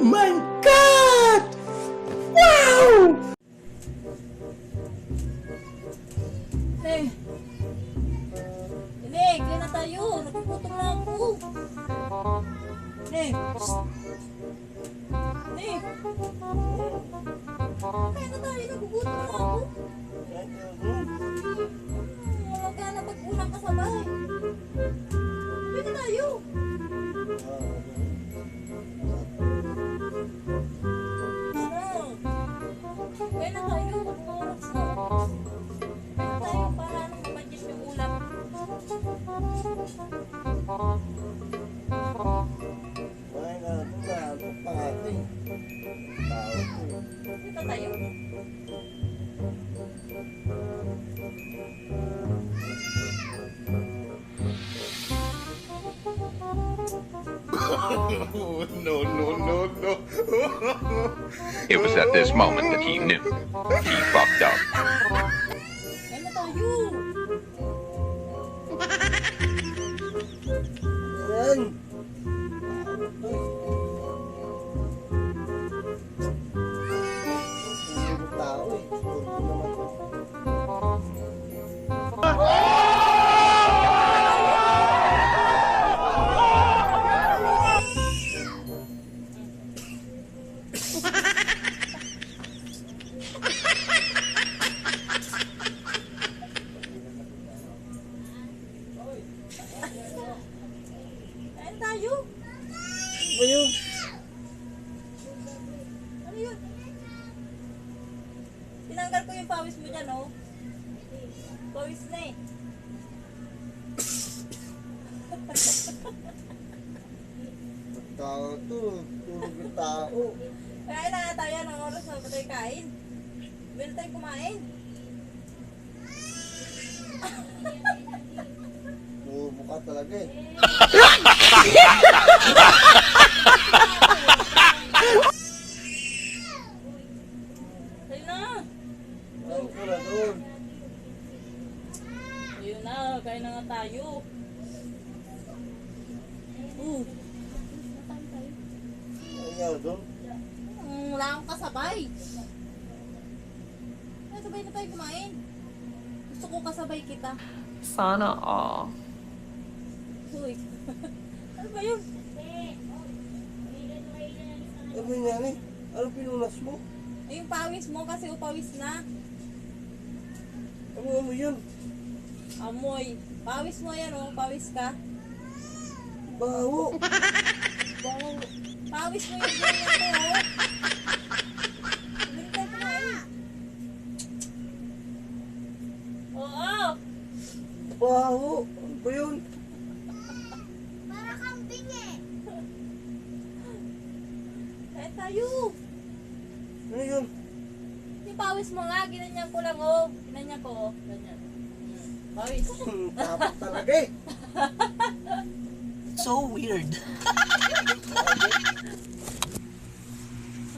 My God! Wow! Eh. Hey! Hey, kaya na tayo. Nakaputong na ako. Hey! Hey! Kaya na tayo. Nakaputong na ako. Wala ka na pag-ulang kasama Dito tayo. Oh, no, no, no, no. It was at this moment that he knew. He fucked up. Kaya tayo. Ba yun? Ano yun? Tinanggal ko yung pawis mo dyan, oh. Pawis na eh. Tao to. Tulog yung tao. Kaya na tayo ng oras na tayo kain. Meron tayong kumain. Bubo ka talaga eh. tayo. Uh, Ayun nga doon. mm, wala akong kasabay. Kaya sabay na tayo kumain. Gusto ko kasabay kita. Sana all. Uy. ano ba yun? Ano ba yan eh? Ano pinunas mo? Ay, yung pawis mo kasi upawis na. Ano mo yun? Amoy. Pawis mo yan, oh. Pawis ka. Baho. Wow. Pawis mo yung ganyan oh. Hindi tayo kumain. Oo. Baho. Ano ba yun? Kain tayo. Ano yun? Yung pawis mo nga, ginanyan ko lang, oh. Ginanyan ko, oh. Ganyan. Pawis. Hmm, Tapak talaga eh. So weird.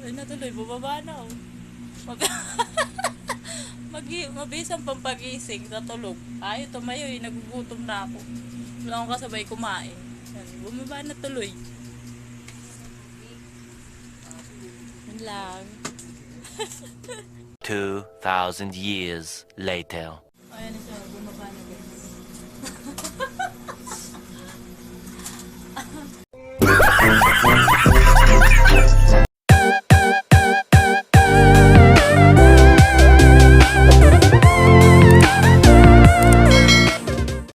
Ay na tuloy, bubaba na, oh. Mag Mag mabis ang pampagising sa tulog. Ay, tumayo eh, nagugutom na ako. Wala akong kasabay kumain. Yan, bumaba na tuloy. Yun lang. 2,000 years later. Ayan.